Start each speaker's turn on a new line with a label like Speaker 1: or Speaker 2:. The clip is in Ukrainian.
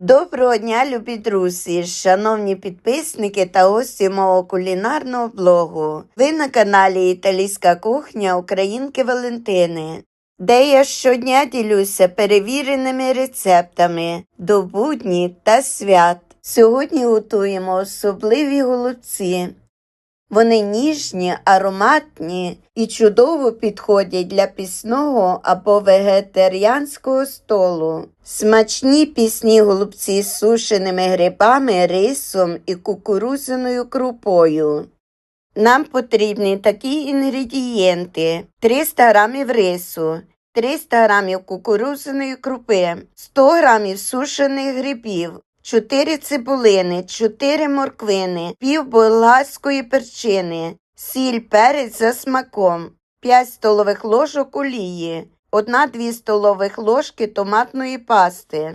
Speaker 1: Доброго дня, любі друзі, шановні підписники та гості мого кулінарного блогу. Ви на каналі Італійська кухня Українки Валентини, де я щодня ділюся перевіреними рецептами до будні та свят. Сьогодні готуємо особливі голубці. Вони ніжні, ароматні і чудово підходять для пісного або вегетаріанського столу. Смачні пісні голубці з сушеними грибами, рисом і кукурудзяною крупою. Нам потрібні такі інгредієнти: 300 г рису, 300 г кукурудзяної крупи, 100 г сушених грибів, 4 цибулини, 4 морквини, пів болгарської перчини, сіль, перець за смаком, 5 столових ложок олії, 1-2 столових ложки томатної пасти.